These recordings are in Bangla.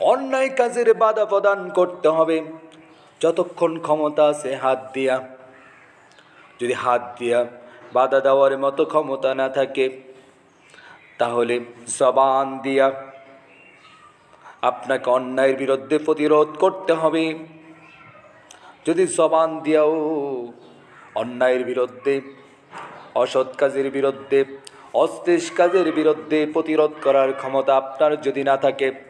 অন্যায় কাজের বাধা প্রদান করতে হবে। যতক্ষণ ক্ষমতা আছে হাত দিয়া। যদি হাত দিয়া বাধা দেওয়ার মতো ক্ষমতা না থাকে, তাহলে জবান দিয়া আপনাকে অন্যায়ের বিরুদ্ধে প্রতিরোধ করতে হবে। যদি জবান দিয়াও অন্যায়ের বিরুদ্ধে, অসৎ কাজের বিরুদ্ধে অশ্লীল কাজের বিরুদ্ধে প্রতিরোধ করার ক্ষমতা আপনার যদি না থাকে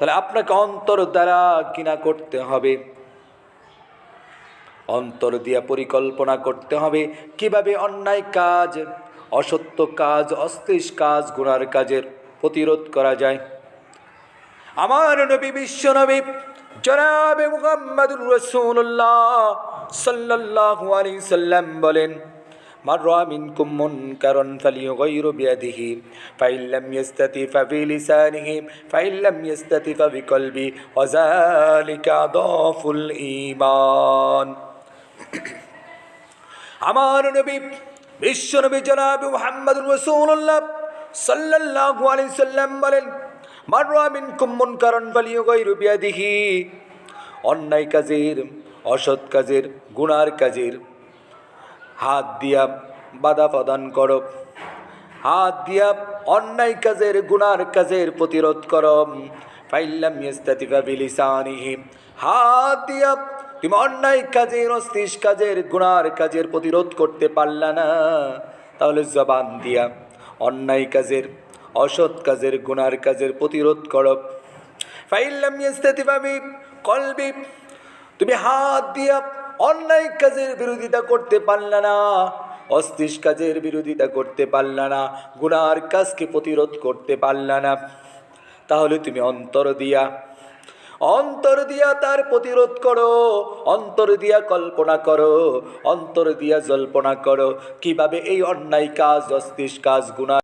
তাহলে আপনাকে অন্তর দ্বারা কিনা করতে হবে। অন্তর দিয়া পরিকল্পনা করতে হবে কীভাবে অন্যায় কাজ, অসত্য কাজ অশ্লীল কাজ গুণার কাজের প্রতিরোধ করা যায়। আমার নবী বিশ্ব নবী জনাবে মুহাম্মদুর রাসূলুল্লাহ সাল্লাল্লাহু আলাইহি সাল্লাম বলেন من رأى منكم منكرا فليغير بيده فإن لم يستطع فبلسانه فإن لم يستطع فبقلبه وذلك أضعف الإيمان আমার নবী বিশ্ব নবী জনাব মোহাম্মদ রসুল্লাহ সাল্লাল্লাহু আলাইহি সাল্লাম বলেন মাররা মিনকুম মুনকারান ফালিয়ুগাইরু বিয়াদিহি অন্যায় কাজের অসৎ কাজের গুনার কাজের হাত দিয়া বাধা প্রদান করো। হাত দিয়া অন্যায় কাজের, গুনার কাজের প্রতিরোধ করো। ফাইল্লাম ইস্তাতিফা বিলিসানিহি। হাত দিয়া তুমি অন্যায় কাজের অস্তিস কাজের, গুনার কাজের প্রতিরোধ করতে পারলা না। তাহলে জবান দিয়া অন্যায় কাজের, অসৎ কাজের, গুনার কাজের প্রতিরোধ করো। ফাইল্লাম ইস্তাতিফা বি কলবি তুমি হাত দিয়া অন্যায় কাজের বিরোধিতা করতে পারলা না অস্তিস কাজের বিরোধিতা করতে পারলা না, গুনার কাজকে প্রতিরোধ করতে পারলা না। তাহলে তুমি অন্তর দিয়া অন্তর দিয়া তার প্রতিরোধ করো, অন্তর দিয়া কল্পনা করো, অন্তর দিয়া জল্পনা করো। কীভাবে এই অন্যায় কাজ অস্তিস কাজ গুণা